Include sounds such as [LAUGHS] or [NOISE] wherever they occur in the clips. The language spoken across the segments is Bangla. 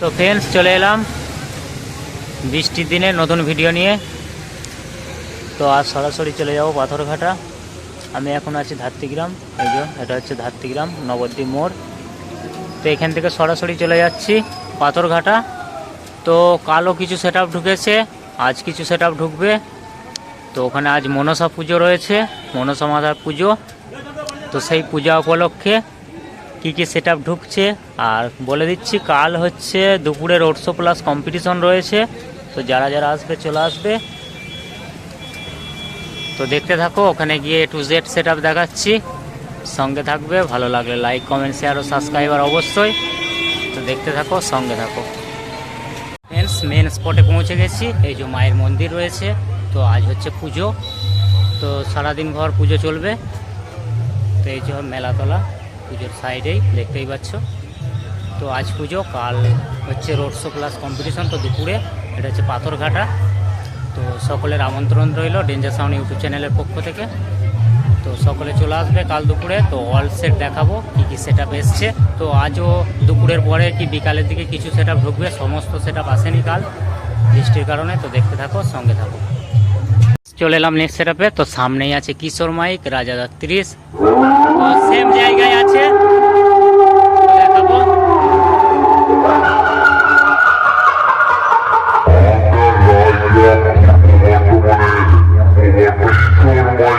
তো ফ্রেন্ডস চলে এলাম। বৃষ্টির দিনে নতুন ভিডিও নিয়ে। তো আজ সরাসরি চলে যাব পাথরঘাটা। আমি এখন আছি ধাত্রিগ্রাম। এই যে, এটা হচ্ছে ধাত্রিগ্রাম, নবদ্বীপ মোড়। তো এখান থেকে সরাসরি চলে যাচ্ছি পাথরঘাটা। তো কালও কিছু সেট ঢুকেছে, আজ কিছু সেট ঢুকবে। তো ওখানে আজ মনসা পুজো রয়েছে, মনসা মাতার পুজো। তো সেই পূজা উপলক্ষে কী কী সেট ঢুকছে, আর বলে দিচ্ছি কাল হচ্ছে দুপুরে রোড শো প্লাস কম্পিটিশন রয়েছে। তো যারা যারা আসবে, চলে আসবে। তো দেখতে থাকো, ওখানে গিয়ে টু জেড সেট দেখাচ্ছি। সঙ্গে থাকবে, ভালো লাগলে লাইক কমেন্ট শেয়ার ও সাবস্ক্রাইবার অবশ্যই। তো দেখতে থাকো, সঙ্গে থাকো। ফ্রেন্ডস মেন স্পটে পৌঁছে গেছি। এই যে মায়ের মন্দির রয়েছে, তো আজ হচ্ছে পুজো। তো সারাদিন ভর পুজো চলবে। তো এই যে মেলাতলা। পুজোর সাইডেই, দেখতেই পাচ্ছ। তো আজ পুজো, কাল হচ্ছে রোড শো প্লাস কম্পিটিশন তো দুপুরে। এটা হচ্ছে পাথরঘাটা। তো সকলের আমন্ত্রণ রইল ডেঞ্জার সাউন্ড ইউটিউব চ্যানেলের পক্ষ থেকে। তো সকলে চলে আসবে কাল দুপুরে। তো অল সেট দেখাবো কী কী সেট আপ এসছে। তো আজও দুপুরের পরে কি বিকালের দিকে কিছু সেট আপ ঢুকবে, সমস্ত সেট আপ আসেনি কাল। বৃষ্টির কারণে তো দেখতে থাকো, সঙ্গে থাকো। চলে এলাম নেক্সট সেট তো সামনেই আছে কিশোর মাইক, রাজা তিরিশ তো সেম জায়গায় আছে। দেখাবো রায়গ্রাম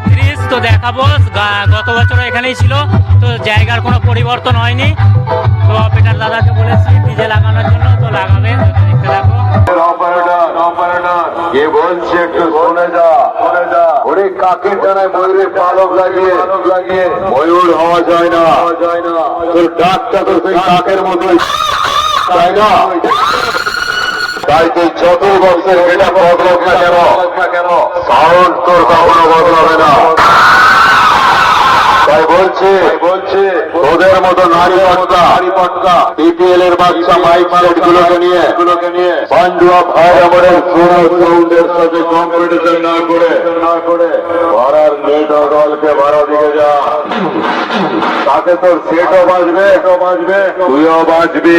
সোনাদা ত্রিশ তো দেখাবো। গত বছর এখানেই ছিল, তো জায়গার কোনো পরিবর্তন হয়নি। তো অপারেটার দাদাকে বলেছি, ডিজে লাগানোর জন্য, তো লাগাবে কে বলছে একটু যা। ওরে ময়ূর হওয়া যায় না যায় না। তোর ডাকটা তো সেই কাকের মতোই। তাই না? তাই তুই যত বছর এটা বদলাক না কেন? সাউন্ড তোর কখনো বদলাবে না। তাই বলছে বলছে ওদের মতো নারী পটকা নারী পটকা বিপিএল এর বাচ্চা মাইক সেট গুলোকে নিয়ে। গুলোকে নিয়ে পান্ডুয়া ভাই আমাদের সাউন্ডের সাথে কম্পিটিশন না করে। না করে ভাড়ার নেট দলকে ভাড়া দিকে যা। তাতে তোর সেটও বাজবে বাজবে। তুইও বাজবি।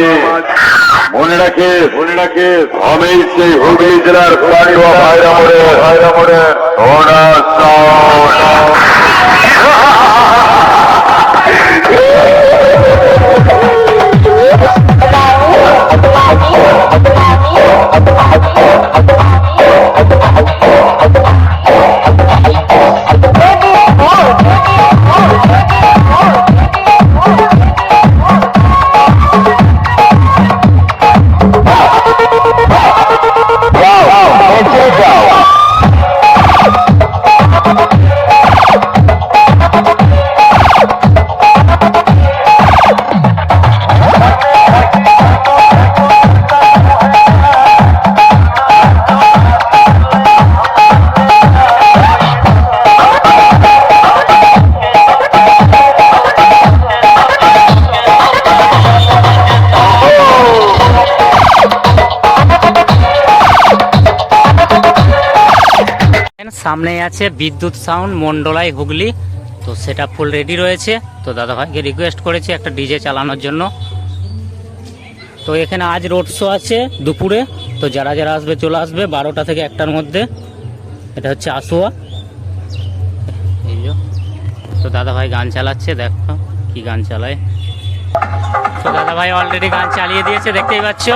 মনে রাখিস মনে রাখিস। আমি সেই হুগলি জেলার পান্ডুয়া ভাইরা মোড়ে। ভাইরা মোড়ে। [LAUGHS] [LAUGHS] সামনেই আছে বিদ্যুৎ সাউন্ড মন্ডলাই হুগলি। তো সেটা ফুল রেডি রয়েছে। তো দাদাভাইকে রিকোয়েস্ট করেছি একটা ডিজে চালানোর জন্য। তো এখানে আজ রোড শো আছে দুপুরে। তো যারা যারা আসবে, চলে আসবে বারোটা থেকে একটার মধ্যে। এটা হচ্ছে আসুয়া। এই তো দাদাভাই গান চালাচ্ছে, দেখো কি গান চালায়। তো দাদাভাই অলরেডি গান চালিয়ে দিয়েছে, দেখতেই পাচ্ছ।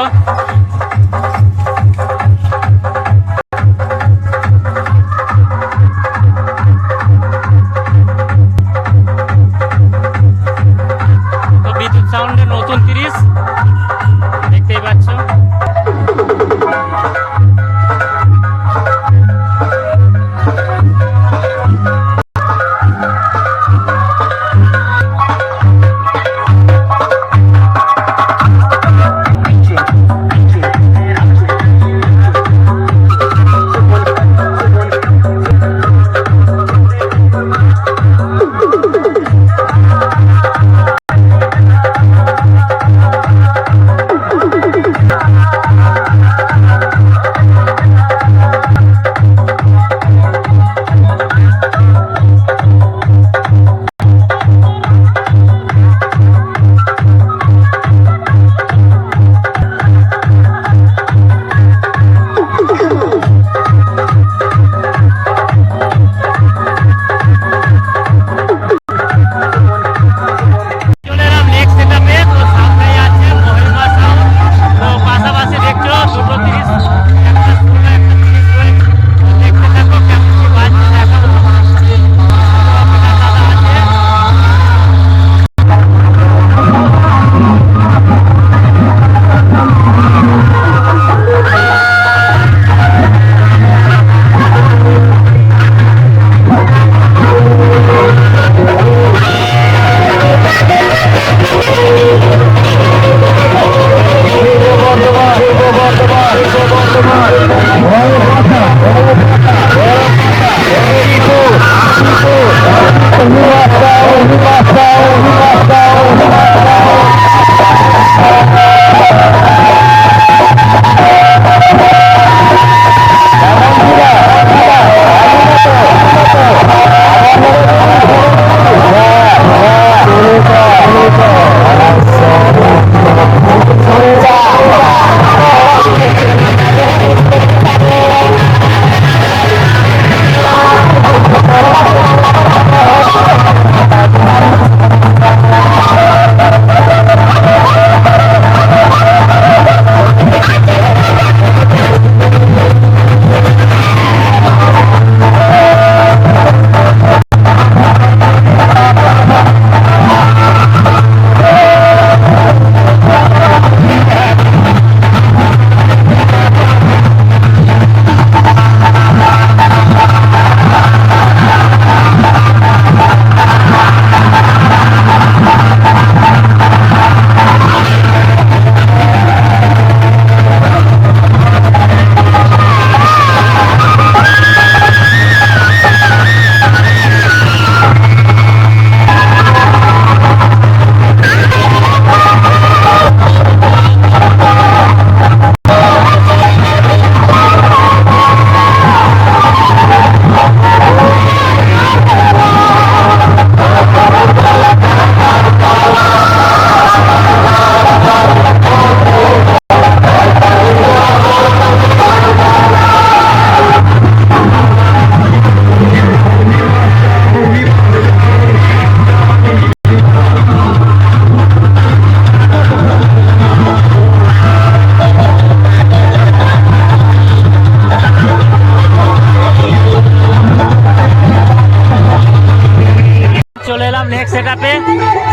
চলে এলাম নেক্সট সেটআপে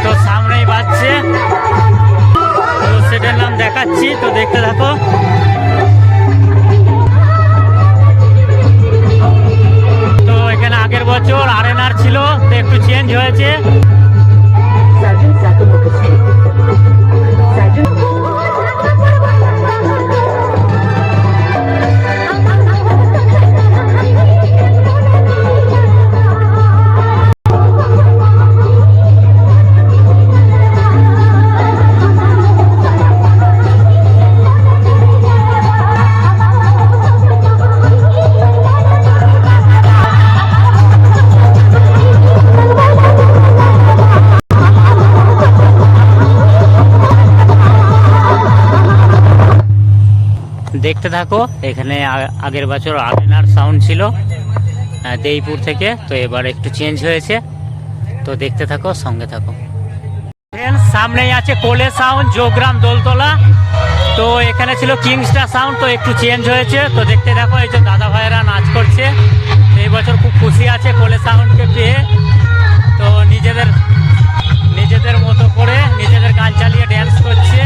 তো সামনেই বাজছে। তো সেটার নাম দেখাচ্ছি, তো দেখতে থাকো। তো এখানে আগের বছর আর ছিল, তো একটু চেঞ্জ হয়েছে। দেখতে থাকো। এখানে আগের বছর আরেনার সাউন্ড ছিল দেইপুর থেকে। তো এবার একটু চেঞ্জ হয়েছে। তো দেখতে থাকো, সঙ্গে থাকো। সামনেই আছে কোলে সাউন্ড যোগগ্রাম দোলতলা। তো এখানে ছিল কিংস্টার সাউন্ড তো একটু চেঞ্জ হয়েছে। তো দেখতে দেখো এই যে দাদা ভাইয়েরা নাচ করছে। এই বছর খুব খুশি আছে কোলে সাউন্ডকে পেয়ে। তো নিজেদের নিজেদের মতো করে নিজেদের গান চালিয়ে ড্যান্স করছে।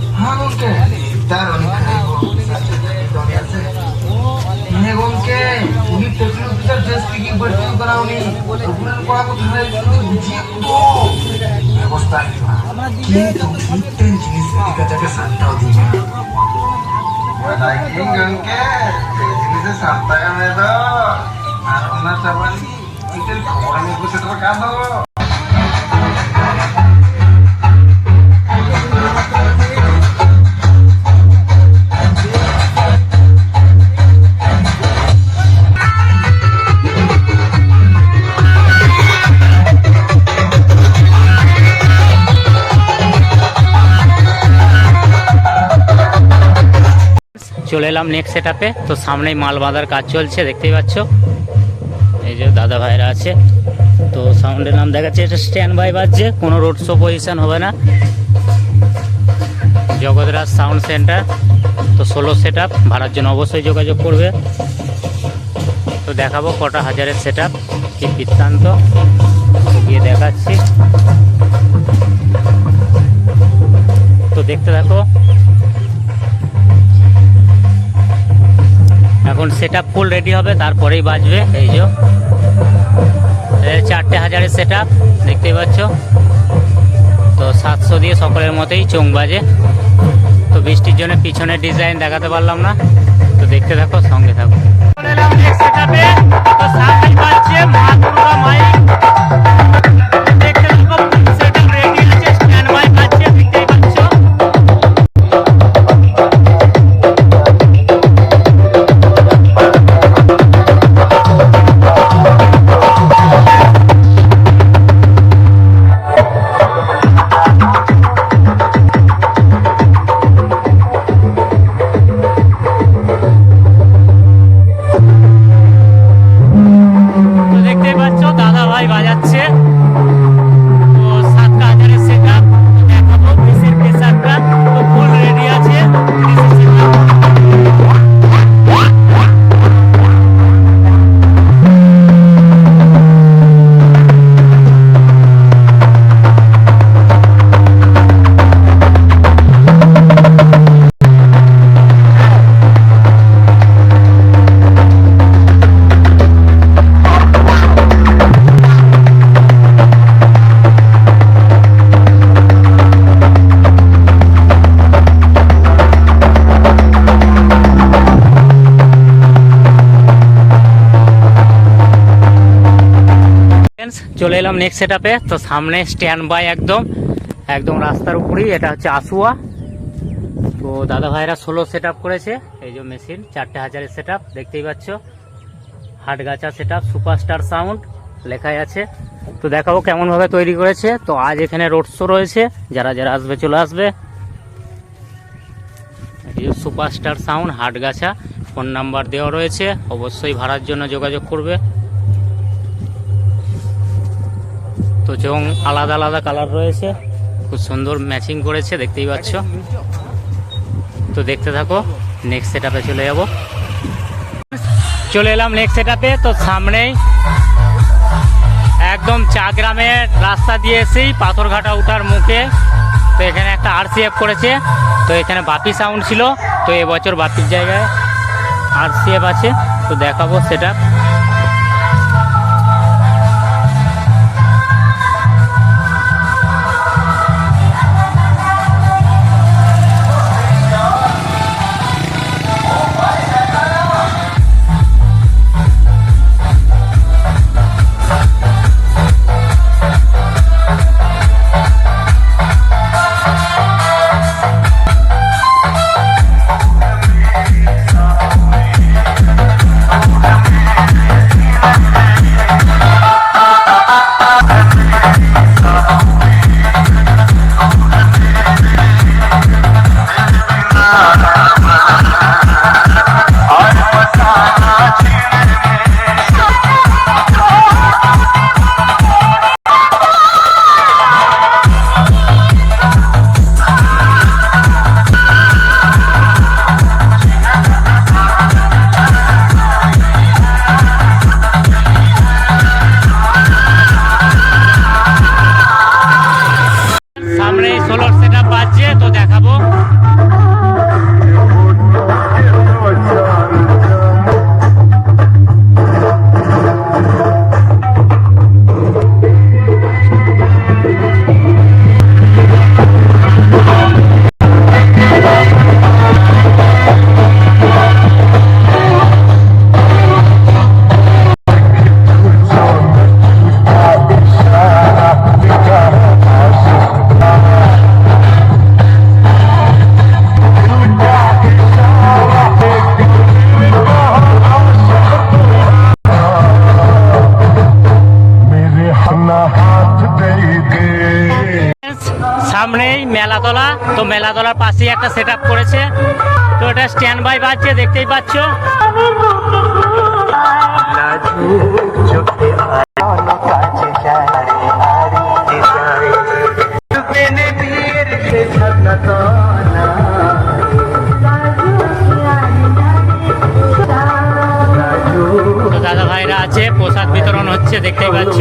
কারণে রূপায়ণ করা কোথায় ব্যবস্থা কিন্তু শীতের জিনিস কাছাকে সাতটাও দিবে সাতটা আর ওনার চাপালি খবর আমি বসে তোমার কাঁদো চলে এলাম নেক্সট সেটআপে তো সামনেই মাল বাঁধার কাজ চলছে, দেখতেই পাচ্ছ। এই যে দাদা ভাইরা আছে। তো সাউন্ডের নাম দেখাচ্ছে, এটা স্ট্যান্ড বাই বাজছে, কোনো রোড শো পজিশন হবে না। জগৎরাজ সাউন্ড সেন্টার তো ষোলো সেট আপ ভাড়ার জন্য অবশ্যই যোগাযোগ করবে। তো দেখাবো কটা হাজারের সেট আপ কি বৃত্তান্ত। গিয়ে দেখাচ্ছি। তো দেখতে থাকো এখন সেট আপ ফুল রেডি হবে, তারপরেই বাজবে, এই যে। চারটে হাজারের সেট আপ দেখতেই পাচ্ছ। তো সাতশো দিয়ে সকলের মতোই চোং বাজে। তো বৃষ্টির জন্য পিছনের ডিজাইন দেখাতে পারলাম না। তো দেখতে থাকো, সঙ্গে থাকো। তো সামনেই বাজছে চলে এলাম নেক্সট সেটআপে তো সামনে স্ট্যান্ড বাই একদম। একদম রাস্তার উপরেই, এটা হচ্ছে আসুয়া। তো দাদা ভাইরা ষোলো সেট করেছে। এই যে মেশিন চারটে হাজারের সেট দেখতেই পাচ্ছ। Hatgachha set up superstar sound লেখাই আছে। তো দেখাবো কেমনভাবে তৈরি করেছে। তো আজ এখানে রোড শো রয়েছে। যারা যারা আসবে, চলে আসবে। Superstar sound Hatgachha phone number দেওয়া রয়েছে। অবশ্যই ভাড়ার জন্য যোগাযোগ করবে। তো চোং আলাদা আলাদা কালার রয়েছে, খুব সুন্দর ম্যাচিং করেছে, দেখতেই পাচ্ছ। তো দেখতে থাকো নেক্সট সেট চলে যাব। চলে এলাম নেক্সট সেট তো সামনেই একদম চা গ্রামের রাস্তা দিয়ে এসেই পাথরঘাটা উঠার মুখে, তো এখানে একটা আরসিএফ করেছে, তো এখানে বাপি সাউন্ড ছিল, তো এবছর বাপির জায়গায় আরসিএফ আছে, তো দেখাবো সেটা মেলাতলা তো মেলাতলার পাশেই একটা সেট করেছে। তো এটা স্ট্যান্ড বাই বাজছে, দেখতেই পাচ্ছ। দাদা ভাইরা আছে, প্রসাদ বিতরণ হচ্ছে, দেখতেই পাচ্ছ।